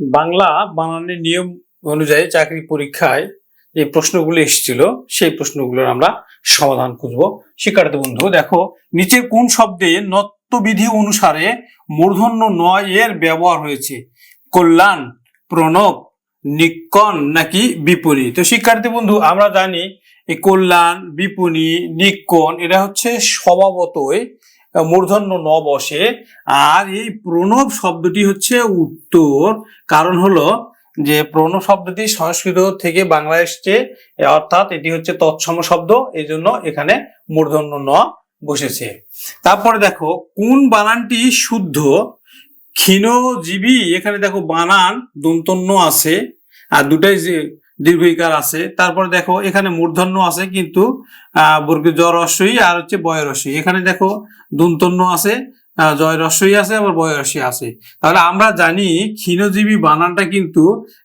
বাংলা বানানের নিয়ম অনুযায়ী চাকরি পরীক্ষায় যে প্রশ্নগুলো এসেছিল, সেই প্রশ্নগুলোর আমরা সমাধান করব শিক্ষার্থী বন্ধু, দেখো, নিচে কোন শব্দে নত্যবিধি অনুসারে মূর্ধন্য নয় এর ব্যবহার হয়েছে? কল্যাণ, প্রণব নিকন নাকি বিপণী তো শিক্ষার্থী বন্ধু, আমরা জানি এই কল্যাণ, বিপণী নিকন এটা হচ্ছে স্বভাবতই মূর্ধন্য ন বসে। আর এই প্রণব শব্দটি হচ্ছে উত্তর। কারণ হলো যে প্রণব শব্দটি সংস্কৃত থেকে বাংলা এসছে, অর্থাৎ এটি হচ্ছে তৎসম শব্দ এই জন্য এখানে মূর্ধন্য ন বসেছে। তারপরে দেখো, কোন বানানটি শুদ্ধ? ক্ষীণজীবী, এখানে দেখো বানান, দন্তন্য আছে। আর দুটাই যে দীর্ঘইকার আছে। তারপরে দেখো এখানে মূর্ধন্য আছে কিন্তু আহ বর্গে জ রস্যই আর হচ্ছে বয় রস্যই এখানে দেখো দন্তন্য আছে আহ, জয় রস্যই আছে আবার বয় রস্যই আছে। তাহলে আমরা জানি ক্ষীণজীবী বানানটা কিন্তু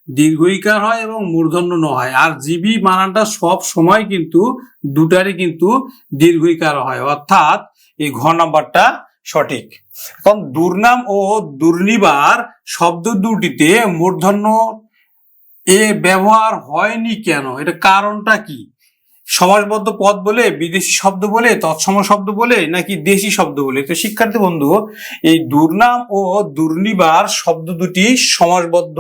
দীর্ঘইকার হয় এবং মূর্ধন্য ন হয়। আর জীবী বানানটা সব সময় কিন্তু দুটারই কিন্তু দীর্ঘইকার হয়। অর্থাৎ এই ঘ নাম্বারটা সঠিক। এখন দুর্নাম ও দুর্নিবার শব্দ দুটিতে মূর্ধন্য এ ব্যবহার হয়নি কেন? এটা কারণটা কি? সমাজবদ্ধ পদ বলে, বিদেশি শব্দ বলে, তৎসম শব্দ বলে, নাকি দেশি শব্দ বলে? তো শিক্ষার্থী বন্ধু, এই দুর্নাম ও দুর্নিবার শব্দ দুটি সমাজবদ্ধ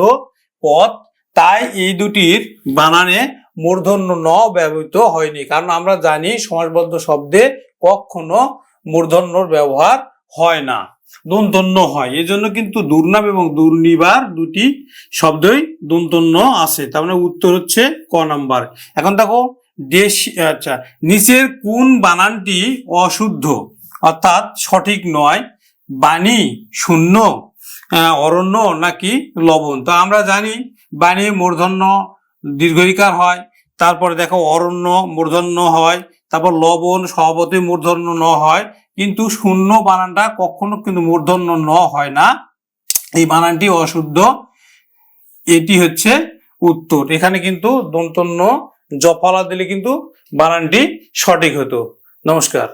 পদ তাই এই দুটির বানানে মূর্ধন্য ন ব্যবহৃত হয়নি। কারণ আমরা জানি সমাজবদ্ধ শব্দে কখনো মূর্ধন্যর ব্যবহার হয় না। দন্তন্য হয়। এজন্য কিন্তু দুর্নাম এবং দুর্নিবার দুটি শব্দই দন্তন্য আছে। তার মানে উত্তর হচ্ছে ক নাম্বার। এখন দেখো, দেশ আচ্ছা নিচের কোন বানানটি অশুদ্ধ? অর্থাৎ সঠিক নয়, বাণী শূন্য অরণ্য নাকি লবণ। তো আমরা জানি বাণী, মূর্ধন্য, দীর্ঘইকার হয়। তারপরে দেখো, অরণ্য, মূর্ধন্য হয়। তারপর লবণ স্বভাবতই মূর্ধন্য ন হয়, কিন্তু শূন্য বানানটা কখনো কিন্তু মূর্ধন্য ন হয় না। এই বানানটি অশুদ্ধ। এটি হচ্ছে উত্তর। এখানে কিন্তু দন্তন্য জফলা দিলে কিন্তু বানানটি সঠিক হতো। নমস্কার।